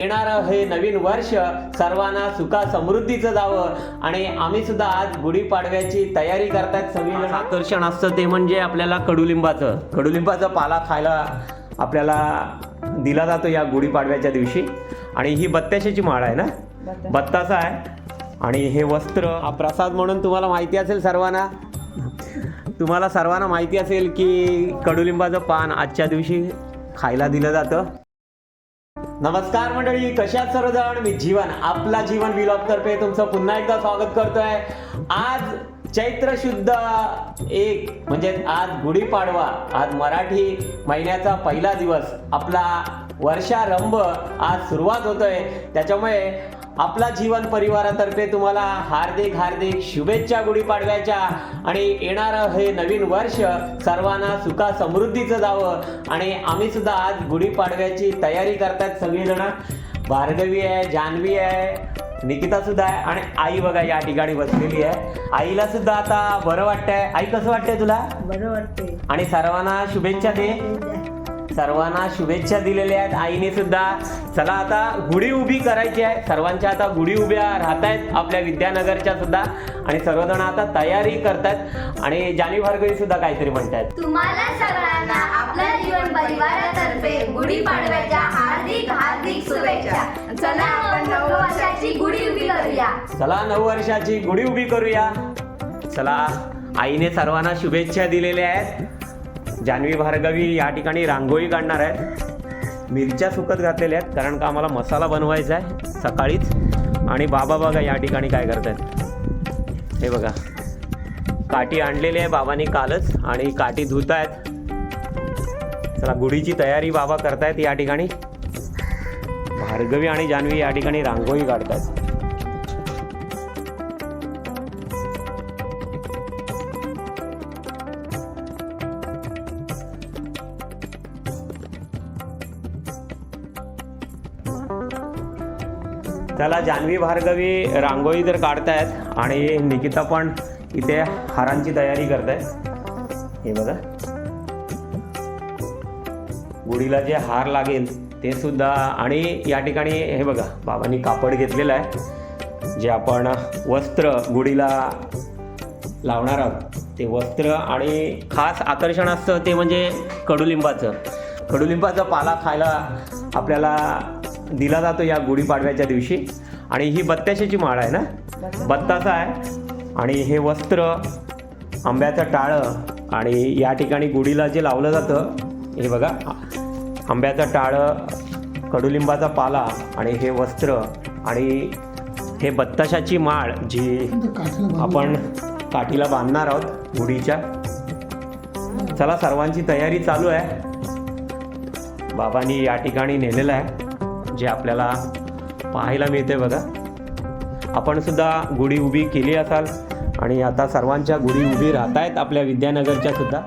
येणारं हे नवीन वर्ष. सर्वांना सुखा समृद्धीचं जावं. आणि आम्ही सुद्धा आज गुढीपाडव्याची तयारी करतायत सगळी आकर्षण असतं ते म्हणजे आपल्याला कडुलिंबाचं. कडुलिंबाचा पाला खायला आपल्याला दिला जातो या गुढीपाडव्याच्या दिवशी. आणि ही बत्ताशाची माळ आहे ना? बत्तासा आहे. आणि हे वस्त्र. हा प्रसाद म्हणून तुम्हाला माहिती असेल सर्वांना. तुम्हाला सर्वांना माहिती असेल की कडुलिंबाचं पान आजच्या दिवशी खायला दिलं जातं. नमस्कार मंडळी कशात सर्वजण? मी जीवन आपला जीवन विलॉग तर्फे तुमचं पुन्हा एकदा स्वागत करतोय. आज चैत्र शुद्ध एक म्हणजे आज गुढीपाडवा आज मराठी महिन्याचा पहिला दिवस. आपला वर्षारंभ आज सुरुवात होतोय. त्याच्यामुळे आपला जीवन परिवारातर्फे तुम्हाला हार्दिक हार्दिक शुभेच्छा गुढीपाडव्याच्या. आणि येणारं हे नवीन वर्ष सर्वांना सुखा समृद्धीचं जावं. आणि आम्ही सुद्धा आज गुढीपाडव्याची तयारी करतात सगळीजण. भार्गवी आहे जान्हवी आहे निकिता सुद्धा आहे आणि आई बघा या ठिकाणी बसलेली आहे. आईला सुद्धा आता बरं वाटतंय. आई कसं वाटतंय तुला? बरं वाटते आणि सर्वांना शुभेच्छा दे. सर्वांना शुभेच्छा दिलेल्या आहेत आईने सुद्धा. चला आता गुढी उभी करायची आहे. सर्वांच्या आता गुढी उभ्या राहत आहेत आपल्या विद्यानगरच्या सुद्धा. आणि सर्वजण आता तयारी करतात आणि जानी भार्गवी सुद्धा काहीतरी म्हणतात तुम्हाला सगळ्यांना आपल्या जीवन परिवारातर्फे गुढीपाडव्याच्या हार्दिक हार्दिक चला आपण नऊ वर्षाची गुढी उभी करूया. चला नऊ वर्षाची गुढी उभी करूया. चला आईने सर्वांना शुभेच्छा दिलेल्या आहेत. जान्हवी भार्गवी या ठिकाणी रांगोळी काढणार आहेत. मिरच्या सुकत घातलेल्या आहेत कारण का आम्हाला मसाला बनवायचा आहे सकाळीच. आणि बाबा बघा या ठिकाणी काय करतायत. हे बघा काठी आणलेली आहे बाबांनी कालच आणि काठी धुत आहेत चला गुढीची तयारी बाबा करतायत या ठिकाणी. भार्गवी आणि जान्हवी या ठिकाणी रांगोळी काढतात. त्याला जान्हवी भार्गवी रांगोळी तर काढतायत आणि निकिता पण इथे हारांची तयारी करतायत. हे बघा. गुढीला जे हार लागेल ते सुद्धा आणि या ठिकाणी हे बघा बाबांनी कापड घेतलेलं आहे जे आपण वस्त्र गुढीला लावणार आहोत. ते वस्त्र आणि खास आकर्षण असतं ते म्हणजे कडुलिंबाचं. कडुलिंबाचा पाला खायला आपल्याला दिला जातो या गुढीपाडव्याच्या दिवशी. आणि ही बत्ताशाची माळ आहे ना? बत्तासा आहे. आणि हे वस्त्र आंब्याचं टाळं आणि या ठिकाणी गुढीला जे लावलं जातं हे बघा आंब्याचं टाळं कडुलिंबाचा पाला आणि हे वस्त्र आणि हे बत्ताशाची माळ जी आपण काठीला बांधणार आहोत गुढीच्या. चला सर्वांची तयारी चालू आहे. बाबांनी या ठिकाणी नेलेलं आहे जे आपल्याला पाहायला मिळते बघा. आपण सुद्धा गुढी उभी केली असाल आणि आता सर्वांच्या गुढी उभी राहत आहेत आपल्या विद्यानगरच्या सुद्धा.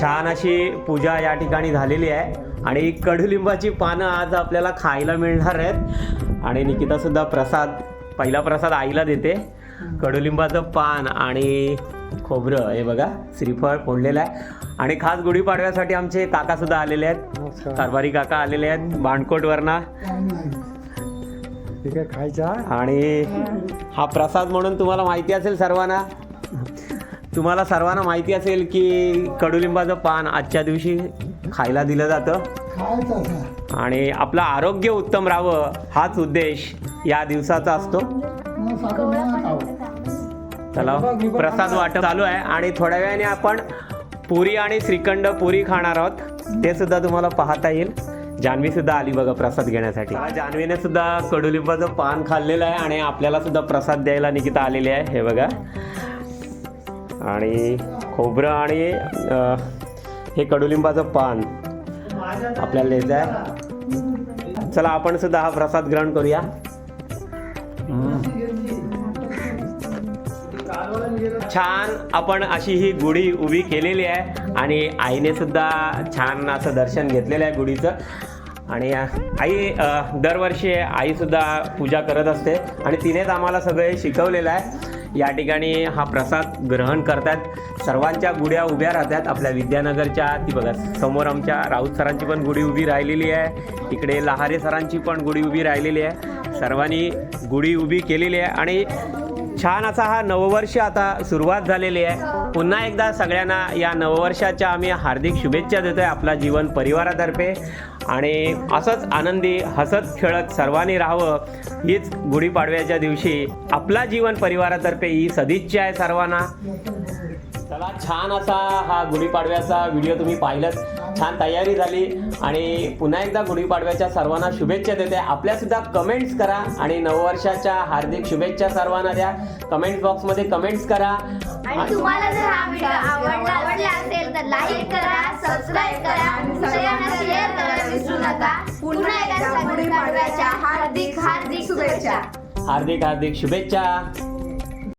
छान अशी पूजा या ठिकाणी झालेली आहे. आणि कडुलिंबाची पानं आज आपल्याला खायला मिळणार आहेत. आणि निकिता सुद्धा प्रसाद पहिला प्रसाद आईला देते. कडुलिंबाचं पान आणि खोबरं हे बघा श्रीफळ फोडलेलं आहे. आणि खास गुढीपाडव्यासाठी आमचे काका सुद्धा आलेले आहेत. कारभारी काका आलेले आहेत बाणकोटवरना. ठीक आहे खायचा? आणि हा प्रसाद म्हणून तुम्हाला माहिती असेल सर्वांना तुम्हाला सर्वांना माहिती असेल की कडुलिंबाचं पान आजच्या दिवशी खायला दिलं जातं. आणि आपलं आरोग्य उत्तम राहावं हाच उद्देश या दिवसाचा असतो. चला प्रसाद वाटप चालू आहे आणि थोड्या वेळाने आपण पुरी आणि श्रीखंड पुरी खाणार आहोत. ते सुद्धा तुम्हाला पाहता येईल. जान्हवी सुद्धा आली बघा प्रसाद घेण्यासाठी. जान्हवीने सुद्धा कडुलिंबाचं पान खाल्लेलं आहे आणि आपल्याला सुद्धा प्रसाद द्यायला निकिता आलेली आहे. हे बघा. आणि खोबरं आणि हे कडुलिंबाचं पान आपल्याला द्यायचं आहे. चला आपण सुद्धा हा प्रसाद ग्रहण करूया. छान आपण अशी ही गुढी उभी केलेली आहे आणि आईने सुद्धा छान असं दर्शन घेतलेलं आहे गुढीचं. आणि आई दरवर्षी आईसुद्धा पूजा करत असते आणि तिनेच आम्हाला सगळे शिकवलेलं आहे. या ठिकाणी हा प्रसाद ग्रहण करतात. सर्वांच्या गुढ्या उभ्या राहतात. आपल्या विद्यानगरच्या ती बघा समोर आमच्या राऊत सरांची पण गुढी उभी राहिलेली आहे. इकडे लहारे सरांची पण गुढी उभी राहिलेली आहे. सर्वांनी गुढी उभी केलेली आहे. आणि छान असा हा नववर्ष आता सुरुवात झालेली आहे. पुन्हा एकदा सगळ्यांना या नववर्षाच्या आम्ही हार्दिक शुभेच्छा देतो आहे आपला जीवन परिवारातर्फे. आणि असंच आनंदी हसत खेळत सर्वांनी राहावं हीच गुढीपाडव्याच्या दिवशी आपला जीवन परिवारातर्फे ही सदिच्छा आहे सर्वांना. चला छान असा हा गुढीपाडव्याचा व्हिडिओ तुम्ही पाहिलात छान तयारी झाली आणि पुन्हा एकदा गुढीपाडव्याच्या सर्वांना शुभेच्छा देते. आपल्या सुद्धा कमेंट्स करा आणि नववर्षाच्या हार्दिक शुभेच्छा सर्वांना द्या. कमेंट बॉक्समध्ये कमेंट्स करा. आणि तुम्हाला जर हा व्हिडिओ आवडला आवडला असेल तर लाईक करा सबस्क्राईब करा सगळ्यांना शेअर करायला विसरू नका. पुन्हा एकदा गुढीपाडव्याच्या हार्दिक हार्दिक शुभेच्छा. हार्दिक हार्दिक शुभेच्छा.